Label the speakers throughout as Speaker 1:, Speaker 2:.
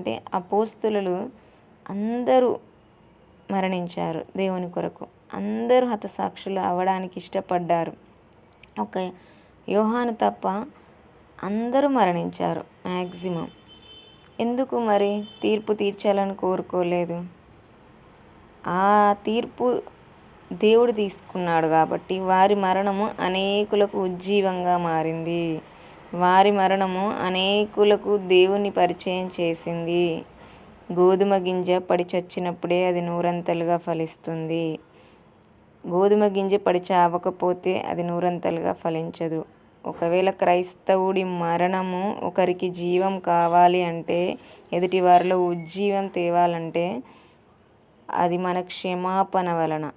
Speaker 1: ఏంటంటే అపోస్తులు అందరూ మరణించారు దేవుని కొరకు. అందరూ హతసాక్షులు అవ్వడానికి ఇష్టపడ్డారు. ఒక యోహాను తప్ప అందరూ మరణించారు మ్యాక్సిమం ఎందుకు మరి తీర్పు తీర్చాలని కోరుకోలేదు? ఆ తీర్పు దేవుడు తీసుకున్నాడు కాబట్టి వారి మరణము అనేకులకు ఉజ్జీవంగా మారింది. వారి మరణము అనేకులకు దేవుని పరిచయం చేసింది. గోధుమ గింజ పడి చచ్చినప్పుడే అది నూరంతలుగా ఫలిస్తుంది. గోధుమ గింజ పడి చావకపోతే అది నూరంతలుగా ఫలించదు. ఒకవేళ క్రైస్తవుడి మరణము ఒకరికి జీవం కావాలి అంటే ఎదుటి వారిలో ఉజ్జీవం తేవాలంటే అది మన క్షమాపణ వలన.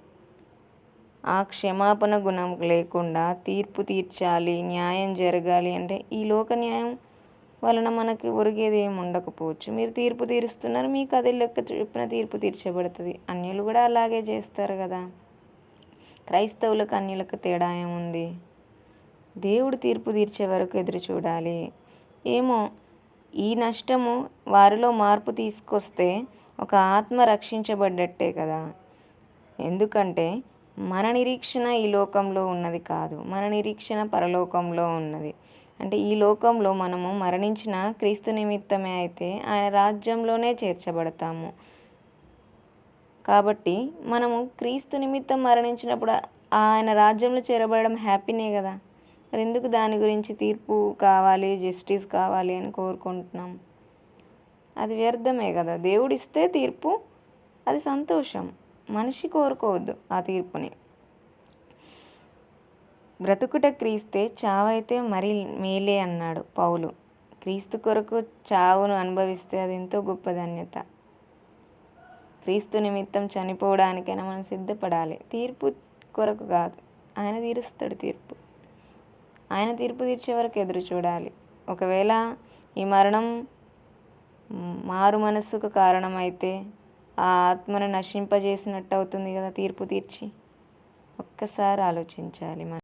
Speaker 1: ఆ క్షమాపణ గుణం లేకుండా తీర్పు తీర్చాలి న్యాయం జరగాలి అంటే ఈ లోక న్యాయం వలన మనకి ఒరిగేది ఏమి ఉండకపోవచ్చు. మీరు తీర్పు తీరుస్తున్నారు మీకు అదే లెక్క చెప్పిన తీర్పు తీర్చబడుతుంది. అన్యులు కూడా అలాగే చేస్తారు కదా. క్రైస్తవులకు అన్యులకు తేడా ఏముంది? దేవుడు తీర్పు తీర్చే వరకు ఎదురు చూడాలి. ఏమో ఈ నష్టము వారిలో మార్పు తీసుకొస్తే ఒక ఆత్మ రక్షించబడ్డట్టే కదా. ఎందుకంటే మన నిరీక్షణ ఈ లోకంలో ఉన్నది కాదు. మన నిరీక్షణ పరలోకంలో ఉన్నది. అంటే ఈ లోకంలో మనము మరణించిన క్రీస్తు నిమిత్తమే అయితే ఆయన రాజ్యంలోనే చేర్చబడతాము. కాబట్టి మనము క్రీస్తు నిమిత్తం మరణించినప్పుడు ఆయన రాజ్యంలో చేరబడడం హ్యాపీనే కదా. మరి ఎందుకు దాని గురించి తీర్పు కావాలి జస్టిస్ కావాలి అని కోరుకుంటున్నాం? అది వ్యర్థమే కదా. దేవుడు ఇస్తే తీర్పు అది సంతోషం. మనిషి కోరుకోవద్దు ఆ తీర్పుని. బ్రతుకుట క్రీస్తే చావైతే మరి మేలే అన్నాడు పౌలు. క్రీస్తు కొరకు చావును అనుభవిస్తే అది ఎంతో గొప్ప ధన్యత. క్రీస్తు నిమిత్తం చనిపోవడానికైనా మనం సిద్ధపడాలి. తీర్పు కొరకు కాదు ఆయన తీరుస్తాడు తీర్పు. ఆయన తీర్పు తీర్చే వరకు ఎదురు చూడాలి. ఒకవేళ ఈ మరణం మారు మనస్సుకు కారణమైతే ఆ ఆత్మను నశింపజేసినట్టు అవుతుంది కదా తీర్పు తీర్చి? ఒక్కసారి ఆలోచించాలి మనం.